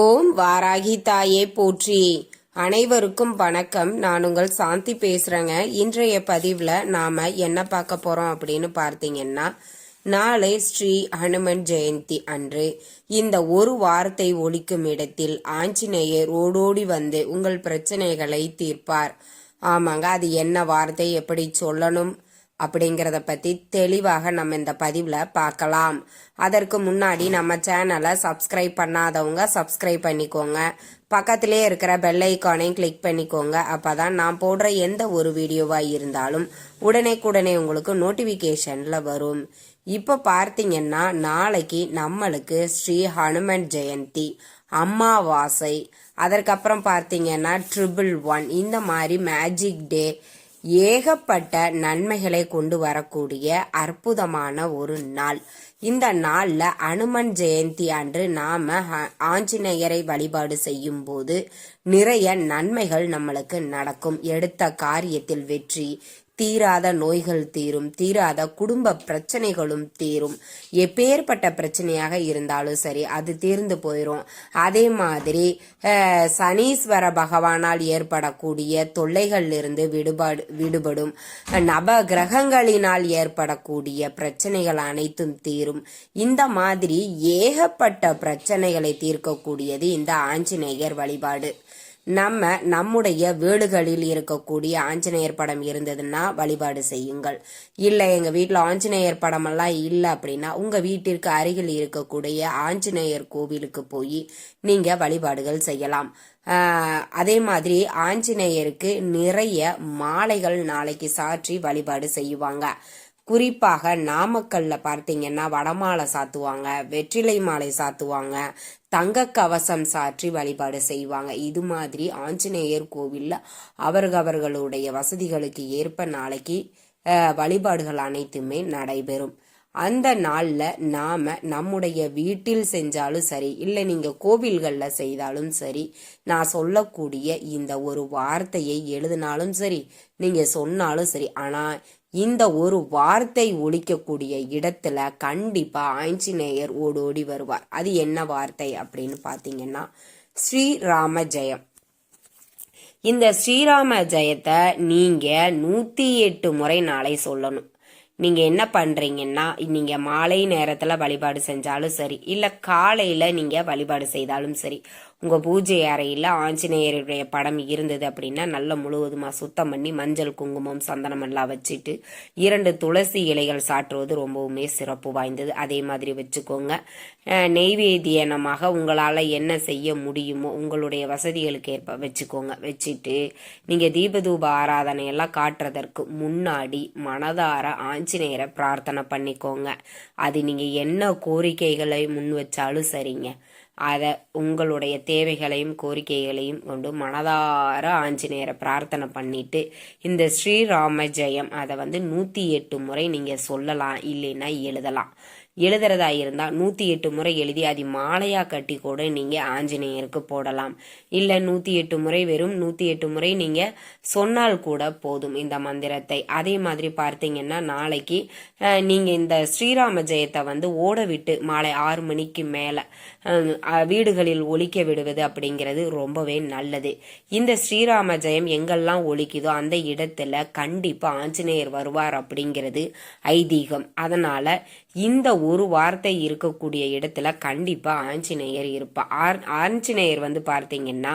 ஓம் வாராகி தாயே போற்றி. அனைவருக்கும் வணக்கம். நான் உங்கள் சாந்தி பேசுறேங்க. இன்றைய பதிவில் நாம என்ன பார்க்க போறோம் அப்படின்னு பார்த்தீங்கன்னா நாளை ஸ்ரீ ஹனுமன் ஜெயந்தி அன்று இந்த ஒரு வார்த்தை ஒழிக்கும் இடத்தில் ஆஞ்சநேயர் ஓடோடி வந்து உங்கள் பிரச்சனைகளை தீர்ப்பார். ஆமாங்க அது என்ன வார்த்தை எப்படி சொல்லணும் அப்படிங்கிறத பற்றி தெளிவாக நம்ம இந்த பதிவில் பார்க்கலாம். அதற்கு முன்னாடி நம்ம சேனலை சப்ஸ்கிரைப் பண்ணாதவங்க சப்ஸ்கிரைப் பண்ணிக்கோங்க. பக்கத்திலே இருக்கிற பெல் ஐக்கானையும் கிளிக் பண்ணிக்கோங்க. அப்போ தான் நான் போடுற எந்த ஒரு வீடியோவாக இருந்தாலும் உடனேக்குடனே உங்களுக்கு நோட்டிஃபிகேஷனில் வரும். இப்போ பார்த்தீங்கன்னா நாளைக்கு நம்மளுக்கு ஸ்ரீ ஹனுமன் ஜெயந்தி அம்மாவாசை அதற்கப்புறம் பார்த்தீங்கன்னா ட்ரிபிள் ஒன் இந்த மாதிரி மேஜிக் டே ஏகப்பட்ட நன்மைகளை கொண்டு வரக்கூடிய அற்புதமான ஒரு நாள். இந்த நாள்ல அனுமன் ஜெயந்தி அன்று நாம ஆஞ்சநேயரை வழிபாடு செய்யும் போது நிறைய நன்மைகள் நம்மளுக்கு நடக்கும். எடுத்த காரியத்தில் வெற்றி தீராத நோய்கள் தீரும் தீராத குடும்ப பிரச்சனைகளும் தீரும். எப்பேற்பட்ட பிரச்சனையாக இருந்தாலும் சரி அது தீர்ந்து போயிடும் அதே மாதிரி சனீஸ்வர பகவானால் ஏற்படக்கூடிய தொல்லைகளிலிருந்து விடுபாடு விடுபடும். நவ கிரகங்களினால் ஏற்படக்கூடிய பிரச்சனைகள் அனைத்தும் தீரும். இந்த மாதிரி ஏகப்பட்ட பிரச்சனைகளை தீர்க்கக்கூடியது இந்த ஆஞ்சநேயர் வழிபாடு. நம்ம நம்முடைய வீடுகளில் இருக்கக்கூடிய ஆஞ்சநேயர் படம் இருந்ததுன்னா வழிபாடு செய்யுங்கள். இல்லை எங்கள் வீட்டில் ஆஞ்சநேயர் படமெல்லாம் இல்லை அப்படின்னா உங்கள் வீட்டிற்கு அருகில் இருக்கக்கூடிய ஆஞ்சநேயர் கோவிலுக்கு போய் நீங்கள் வழிபாடுகள் செய்யலாம். அதே மாதிரி ஆஞ்சநேயருக்கு நிறைய மாலைகள் நாளைக்கு சாற்றி வழிபாடு செய்வாங்க. குறிப்பாக நாமக்கல்ல பார்த்தீங்கன்னா வடமாலை சாத்துவாங்க வெற்றிலை மாலை சாத்துவாங்க தங்க கவசம் சாற்றி வழிபாடு செய்வாங்க. இது மாதிரி ஆஞ்சநேயர் கோவில்ல அவர்களுடைய வசதிகளுக்கு ஏற்ப நாளைக்கு வழிபாடுகள் அனைத்துமே நடைபெறும். அந்த நாளில் நாம் நம்முடைய வீட்டில் செஞ்சாலும் சரி இல்லை நீங்கள் கோவில்களில் செய்தாலும் சரி நான் சொல்லக்கூடிய இந்த ஒரு வார்த்தையை எழுதினாலும் சரி நீங்கள் சொன்னாலும் சரி ஆனால் இந்த ஒரு வார்த்தை ஒழிக்கக்கூடிய இடத்துல கண்டிப்பாக ஆஞ்சநேயர் ஓடோடி வருவார். அது என்ன வார்த்தை அப்படின்னு பார்த்தீங்கன்னா ஸ்ரீராம ஜெயம். இந்த ஸ்ரீராம ஜெயத்தை நீங்கள் நூற்றி எட்டு முறை நாளை சொல்லணும். நீங்கள் என்ன பண்ணுறீங்கன்னா நீங்கள் மாலை நேரத்தில் வழிபாடு செஞ்சாலும் சரி இல்லை காலையில் நீங்கள் வழிபாடு செய்தாலும் சரி உங்க பூஜை அறையில ஆஞ்சநேயருடைய படம் இருந்தது அப்படின்னா நல்ல முழுவதுமா சுத்தம் பண்ணி மஞ்சள் குங்குமம் சந்தனம் எல்லாம் வச்சுட்டு இரண்டு துளசி இலைகள் சாற்றுவது ரொம்பவுமே சிறப்பு வாய்ந்தது. அதே மாதிரி வச்சுக்கோங்க. நெய்வேதியனமாக நெய்வேத்தியனமாக உங்களால் என்ன செய்ய முடியுமோ உங்களுடைய வசதிகளுக்கு ஏற்ப வச்சுக்கோங்க. வச்சுட்டு நீங்கள் தீபதூப ஆராதனை எல்லாம் காட்டுறதற்கு முன்னாடி மனதார ஆஞ்சநேயரை பிரார்த்தனை பண்ணிக்கோங்க. அது நீங்கள் என்ன கோரிக்கைகளை முன் வச்சாலும் சரிங்க. அதை உங்களுடைய தேவைகளையும் கோரிக்கைகளையும் கொண்டு மனதார ஆஞ்சநேயரை பிரார்த்தனை பண்ணிட்டு இந்த ஸ்ரீராம ஜெயம் அதை வந்து நூற்றி எட்டு முறை நீங்கள் சொல்லலாம் இல்லைன்னா எழுதலாம். எழுதுறதா இருந்தால் நூற்றி எட்டு முறை எழுதி அது மாலையாக கட்டி கூட நீங்கள் ஆஞ்சநேயருக்கு போடலாம். இல்லை நூற்றி எட்டு முறை வெறும் நூற்றி எட்டு முறை நீங்கள் சொன்னால் கூட போதும் இந்த மந்திரத்தை. அதே மாதிரி பார்த்தீங்கன்னா நாளைக்கு நீங்கள் இந்த ஸ்ரீராம ஜெயத்தை வந்து ஓட விட்டு மாலை ஆறு மணிக்கு மேலே வீடுகளில் ஒழிக்க விடுவது அப்படிங்கிறது ரொம்பவே நல்லது. இந்த ஸ்ரீராம ஜெயம் எங்கெல்லாம் ஒழிக்குதோ அந்த இடத்துல கண்டிப்பாக ஆஞ்சநேயர் வருவார் அப்படிங்கிறது ஐதீகம். அதனால இந்த ஒரு வார்த்தை இருக்கக்கூடிய இடத்துல கண்டிப்பா ஆஞ்சநேயர் இருப்பா. ஆர்- ஆஞ்சநேயர் வந்து பார்த்தீங்கன்னா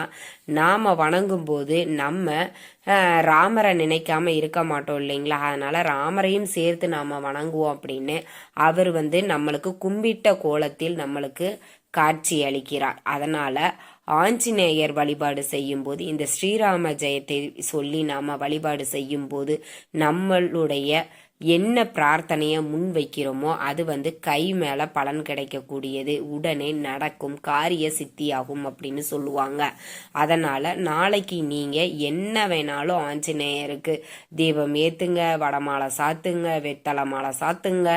நாம வணங்கும் போது நம்ம ராமரை நினைக்காம இருக்க மாட்டோம் இல்லைங்களா? அதனால ராமரையும் சேர்த்து நாம வணங்குவோம் அப்படின்னு அவர் வந்து நம்மளுக்கு கும்பிட்ட கோலத்தில் நம்மளுக்கு காட்சி அளிக்கிறார். அதனால ஆஞ்சநேயர் வழிபாடு செய்யும்போது இந்த ஸ்ரீராம ஜெயத்தை சொல்லி நாம வழிபாடு செய்யும்போது நம்மளுடைய என்ன பிரார்த்தனையை முன் வைக்கிறோமோ அது வந்து கை மேலே பலன் கிடைக்கக்கூடியது. உடனே நடக்கும் காரிய சித்தியாகும் அப்படின்னு சொல்லுவாங்க. அதனால் நாளைக்கு நீங்கள் என்ன வேணாலும் ஆஞ்சநேயருக்கு தீபம் ஏற்றுங்க வடமாலை சாத்துங்க வெத்தலை மாலை சாத்துங்க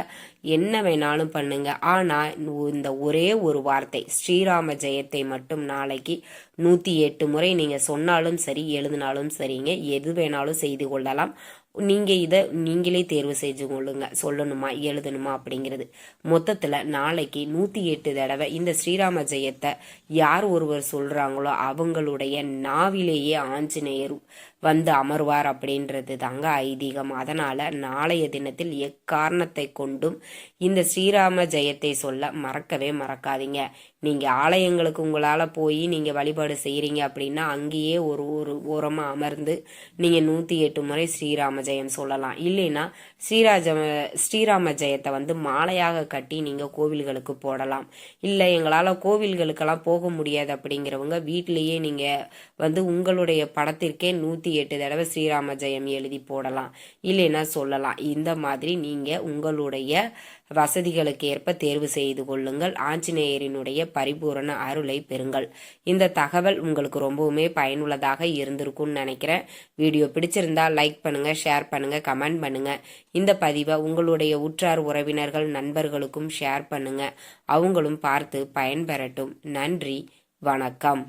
என்ன வேணாலும் பண்ணுங்க. ஆனால் இந்த ஒரே ஒரு வார்த்தை ஸ்ரீராம ஜெயத்தை மட்டும் நாளைக்கு நூற்றி எட்டு முறை நீங்கள் சொன்னாலும் சரி எழுதினாலும் சரிங்க எது வேணாலும் செய்து கொள்ளலாம். நீங்கள் இதை நீங்களே தேர்வு செஞ்சு கொள்ளுங்க. சொல்லணுமா எழுதணுமா அப்படிங்கிறது. மொத்தத்தில் நாளைக்கு நூற்றி எட்டு தடவை இந்த ஸ்ரீராம ஜெயத்தை யார் ஒருவர் சொல்கிறாங்களோ அவங்களுடைய நாவிலேயே ஆஞ்சநேயர் வந்து அமர்வார் அப்படின்றது தாங்க ஐதீகம். அதனால் நாளைய தினத்தில் எக்காரணத்தை கொண்டும் இந்த ஸ்ரீராம ஜெயத்தை சொல்ல மறக்கவே மறக்காதீங்க. நீங்கள் ஆலயங்களுக்கு உங்களால் போய் நீங்கள் வழிபாடு செய்கிறீங்க அப்படின்னா அங்கேயே ஒரு ஒரு ஓரமாக அமர்ந்து நீங்கள் நூற்றி எட்டு முறை ஸ்ரீராம ஜெயம் சொல்லலாம். இல்லைன்னா ஸ்ரீராஜ ஸ்ரீராம ஜெயத்தை வந்து மாலையாக கட்டி நீங்கள் கோவில்களுக்கு போடலாம். இல்லை எங்களால் கோவில்களுக்கெல்லாம் போக முடியாது அப்படிங்கிறவங்க வீட்டிலேயே நீங்கள் வந்து உங்களுடைய படத்திற்கே நூற்றி எட்டு தடவை ஸ்ரீராம ஜெயம் எழுதி போடலாம். இல்லைன்னா சொல்லலாம். இந்த மாதிரி நீங்கள் உங்களுடைய வசதிகளுக்கு ஏற்ப தேர்வு செய்து கொள்ளுங்கள். ஆஞ்சநேயரினுடைய பரிபூரண அருளை பெறுங்கள். இந்த தகவல் உங்களுக்கு ரொம்பவுமே பயனுள்ளதாக இருந்திருக்கும்னு நினைக்கிறேன். வீடியோ பிடிச்சிருந்தா லைக் பண்ணுங்கள் ஷேர் பண்ணுங்கள் கமெண்ட் பண்ணுங்கள் இந்த பதிவை உங்களுடைய உற்றார் உறவினர்கள் நண்பர்களுக்கும் ஷேர் பண்ணுங்கள் அவங்களும் பார்த்து பயன்பெறட்டும். நன்றி வணக்கம்.